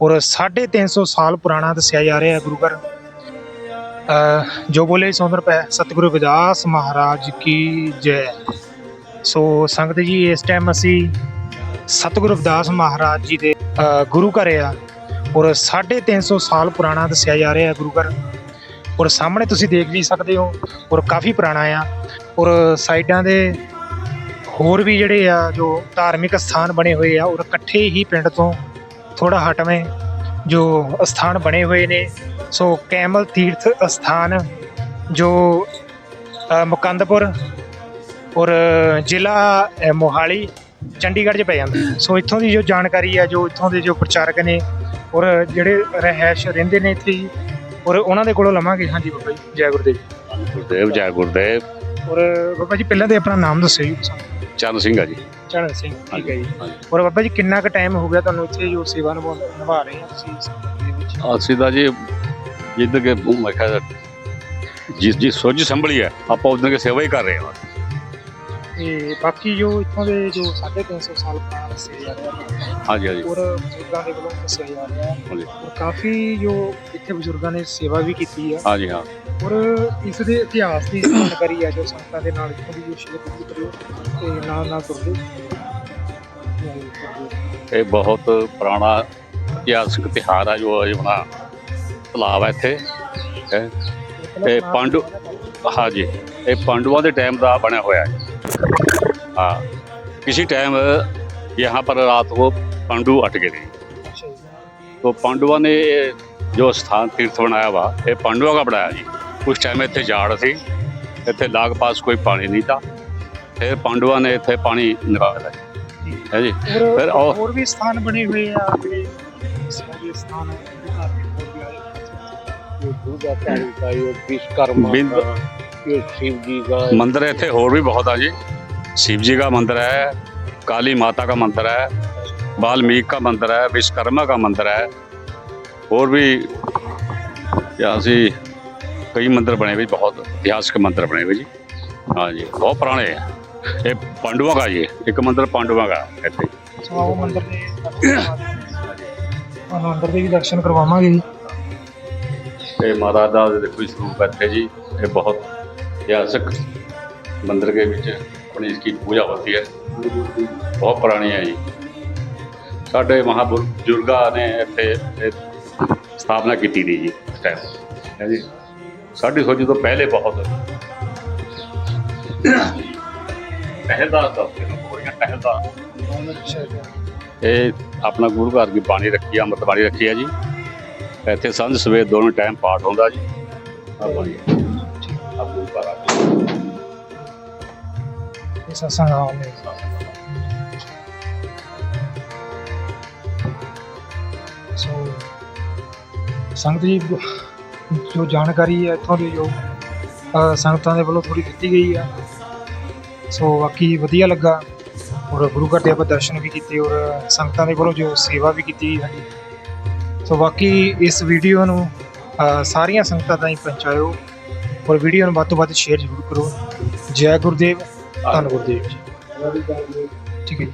ਔਰ 350 ਸਾਲ ਪੁਰਾਣਾ ਦੱਸਿਆ ਜਾ ਰਿਹਾ ਹੈ ਗੁਰੂ ਘਰ। ਜੋ ਬੋਲੇ ਸੌਂਦਰ ਪੈ ਸਤਿਗੁਰੂ ਵਿਦਾਸ ਮਹਾਰਾਜ ਕੀ ਜੈ। ਸੋ ਸੰਗਤ ਜੀ, ਇਸ ਟਾਈਮ ਅਸੀਂ ਸਤਿਗੁਰੂ ਰਵਿਦਾਸ ਮਹਾਰਾਜ ਜੀ ਦੇ ਗੁਰੂ ਘਰ ਆ। ਔਰ 350 ਸਾਲ ਪੁਰਾਣਾ ਦੱਸਿਆ ਜਾ ਰਿਹਾ ਹੈ ਗੁਰੂ ਘਰ। ਔਰ ਸਾਹਮਣੇ ਤੁਸੀਂ ਦੇਖ ਵੀ ਸਕਦੇ ਹੋ, ਔਰ ਕਾਫੀ ਪੁਰਾਣਾ ਆ। ਔਰ ਸਾਈਡਾਂ ਦੇ ਹੋਰ ਵੀ ਜਿਹੜੇ ਆ, ਜੋ ਧਾਰਮਿਕ ਸਥਾਨ ਬਣੇ ਹੋਏ ਆ, ਔਰ ਇਕੱਠੇ ਹੀ ਪਿੰਡ ਤੋਂ ਥੋੜਾ ਹਟਵੇਂ ਜੋ ਸਥਾਨ ਬਣੇ ਹੋਏ ਨੇ। ਸੋ ਕੈਮਲ ਤੀਰਥ ਸਥਾਨ ਜੋ ਮੁਕੰਦਪੁਰ ਔਰ ਜ਼ਿਲ੍ਹਾ ਮੋਹਾਲੀ ਚੰਡੀਗੜ੍ਹ 'ਚ ਪੈ ਜਾਂਦਾ। ਸੋ ਇੱਥੋਂ ਦੀ ਜੋ ਜਾਣਕਾਰੀ ਹੈ ਜੋ ਇੱਥੋਂ ਦੇ ਜੋ ਪ੍ਰਚਾਰਕ ਨੇ ਔਰ ਜਿਹੜੇ ਰਹਿائش ਰਹਿੰਦੇ ਨੇ ਇੱਥੇ ਔਰ ਉਹਨਾਂ ਦੇ ਕੋਲੋਂ ਲਵਾਂਗੇ। ਹਾਂਜੀ ਬਾਬਾ ਜੀ ਜੈ ਗੁਰਦੇਵ। ਜੀ ਗੁਰਦੇਵ ਜੈ ਗੁਰਦੇਵ। ਔਰ ਬਾਬਾ ਜੀ ਪਹਿਲਾਂ ਤੇ ਆਪਣਾ ਨਾਮ ਦੱਸਿਓ ਜੀ। ਚੰਦ ਸਿੰਘ ਆ ਜੀ। ਚਰਨ ਸਿੰਘ ਠੀਕ ਹੈ ਜੀ। ਹਾਂਜੀ। ਔਰ ਬਾਬਾ ਜੀ ਕਿੰਨਾ ਕੁ ਟਾਈਮ ਹੋ ਗਿਆ ਤੁਹਾਨੂੰ ਇੱਥੇ ਜੋ ਸੇਵਾ ਨਿਭਾ ਨਿਭਾ ਰਹੇ ਹੋ ਤੁਸੀਂ ਸੰਗਤ ਦੇ ਵਿੱਚ? ਅਸੀਂ ਤਾਂ ਜੀ ਜਿੱਦ ਕੇ ਮੈਂ ਕਿਹਾ ਜਿਸ ਜਿਸ ਸੋਝ ਸੰਭਲੀ ਹੈ ਆਪਾਂ ਉਦੋਂ ਕੇ ਸੇਵਾ ਹੀ ਕਰ ਰਹੇ ਹਾਂ। ਤੇ ਬਾਕੀ ਜੋ ਇੱਥੋਂ ਦੇ ਜੋ 350 ਸਾਲ ਪੁਰਾਣਾ ਦੱਸਿਆ ਜਾ ਰਿਹਾ ਹੈ ਹਾਂਜੀ ਹਾਂਜੀ। ਔਰ ਬਜ਼ੁਰਗਾਂ ਦੇ ਵੱਲੋਂ ਦੱਸਿਆ ਜਾ ਰਿਹਾ ਹੈ ਹਾਂਜੀ। ਔਰ ਕਾਫੀ ਜੋ ਇੱਥੇ ਬਜ਼ੁਰਗਾਂ ਨੇ ਸੇਵਾ ਵੀ ਕੀਤੀ ਆ। ਹਾਂਜੀ ਹਾਂ। ਔਰ ਇਸ ਦੇ ਇਤਿਹਾਸ ਦੀ ਜਾਣਕਾਰੀ ਹੈ ਜੋ ਸੰਗਤਾਂ ਦੇ ਨਾਲ ਇੱਥੋਂ ਦੀ ਜੋ ਸ਼ੇਅਰ ਕੀਤੀ ਕਰਿਓ ਤੇ ਨਾਲ ਨਾਲ ਤੁਰਦੇ ਇਹ ਬਹੁਤ ਪੁਰਾਣਾ ਇਤਿਹਾਸਕ ਤਿਉਹਾਰ ਆ ਜੋ ਆਪਣਾ ਤਲਾਬ ਹੈ ਇੱਥੇ ਹੈਂ। ਇਹ ਪਾਂਡੂ ਹਾਂਜੀ ਇਹ ਪਾਂਡੂਆਂ ਦੇ ਟਾਈਮ ਦਾ ਬਣਿਆ ਹੋਇਆ ਹੈ हाँ किसी टाइम यहाँ पर रात को पांडु अटके थे ਅੱਛਾ ਜੀ तो पांडुआ ने ये जो स्थान तीर्थ बनाया वा ये पांडुआ का बनाया जी उस टाइम इतने जाड़ थी इतने लाग पास कोई पानी नहीं था फिर पांडुआ ने इतने पानी निकाला जी है जी ਔਰ ਫਿਰ ਉਹ- ਹੋਰ ਵੀ ਸਥਾਨ ਬਣੇ ਹੋਏ ਆ ਜਿਹੜੇ ਸਾਰੇ ਸਥਾਨ ਹੈ ਜਿਹੜੇ ਧਾਰਮਿਕ ਹੋਰ ਵੀ ਆਏ ये दुर्गा काली का ये विश्वकर्मा बिंद- का ये शिव जी का मंदिर इतने और भी बहुत है जी शिव जी का मंदिर है काली माता का मंदिर है वाल्मीकि का मंदिर है विश्वकर्मा का मंदिर है और भी यहाँ ਕਈ ਮੰਦਰ ਬਣੇ ਵੀ ਬਹੁਤ ਇਤਿਹਾਸਕ ਮੰਦਰ ਬਣੇ ਵੀ ਜੀ। ਹਾਂ ਜੀ ਬਹੁਤ ਪੁਰਾਣੇ ਆ। ਇਹ ਪਾਂਡੂਆਂ ਦਾ ਜੀ ਇੱਕ ਮੰਦਰ ਪਾਂਡੂਆਂ ਦਾ ਇੱਥੇ ਸੋ ਦੇ ਵੀ ਦਰਸ਼ਨ ਕਰਵਾਵਾਂਗੇ ਜੀ। ਤੇ ਮਾਤਾ ਦਾ ਦੇਖੋ ਇਸ ਰੂਪ ਇੱਥੇ ਜੀ। ਇਹ ਬਹੁਤ ਇਤਿਹਾਸਕ ਮੰਦਰ ਦੇ ਵਿੱਚ ਆਪਣੀ ਇਸ ਦੀ ਪੂਜਾ ਹੁੰਦੀ ਹੈ। ਬਹੁਤ ਪੁਰਾਣੀ ਹੈ ਜੀ। ਸਾਡੇ ਮਹਾਬੁਰਜੁਰਗਾ ਨੇ ਇੱਥੇ ਸਥਾਪਨਾ ਕੀਤੀ ਦੀ ਜੀ ਇਸ ਟਾਈਮ ਹੈ ਜੀ। ਸਾਡੀ ਸੋਚ ਤੋਂ ਪਹਿਲੇ ਬਹੁਤ। ਪਹਿਲਦਾਰ ਦਾ ਹੋਰੀਆਂ ਪਹਿਲਦਾਰ ਇਹ ਆਪਣਾ ਗੁਰੂ ਘਰ ਦੀ ਬਾਣੀ ਰੱਖੀ ਆ ਅੰਮ੍ਰਿਤ ਬਾਣੀ ਰੱਖੀ ਆ ਜੀ। ਇੱਥੇ ਸੰਝ ਸਵੇਰ ਦੋਨੋਂ ਟਾਈਮ ਪਾਠ ਹੁੰਦਾ ਜੀ। ਆ ਬਾਣੀ ਆ ਗੁਰੂ ਘਰ ਆ ਇਹ ਸਤਸੰਗ ਹਾਲ ਨੇ ਸੋ ਸੰਗਤ ਜੀ ਜੋ ਜਾਣਕਾਰੀ ਹੈ, ਇੱਥੋਂ ਦੀ ਜੋ ਸੰਗਤਾਂ ਦੇ ਵੱਲੋਂ ਥੋੜੀ ਦਿੱਤੀ ਗਈ ਆ। ਸੋ ਬਾਕੀ ਵਧੀਆ ਲੱਗਾ ਔਰ ਗੁਰੂ ਘਰ ਦੇ ਆਪਾਂ ਦਰਸ਼ਨ ਵੀ ਕੀਤੇ ਔਰ ਸੰਗਤਾਂ ਦੇ ਵੱਲੋਂ ਜੋ ਸੇਵਾ ਵੀ ਕੀਤੀ ਗਈ ਸਾਡੀ। ਸੋ ਬਾਕੀ ਇਸ ਵੀਡੀਓ ਨੂੰ ਸਾਰੀਆਂ ਸੰਗਤਾਂ ਤਾਈਂ ਪਹੁੰਚਾਇਓ ਔਰ ਵੀਡੀਓ ਨੂੰ ਵੱਧ ਤੋਂ ਵੱਧ ਸ਼ੇਅਰ ਜ਼ਰੂਰ ਕਰੋ। ਜੈ ਗੁਰਦੇਵ, ਧੰਨ ਗੁਰਦੇਵ ਜੀ। ਠੀਕ ਹੈ ਜੀ।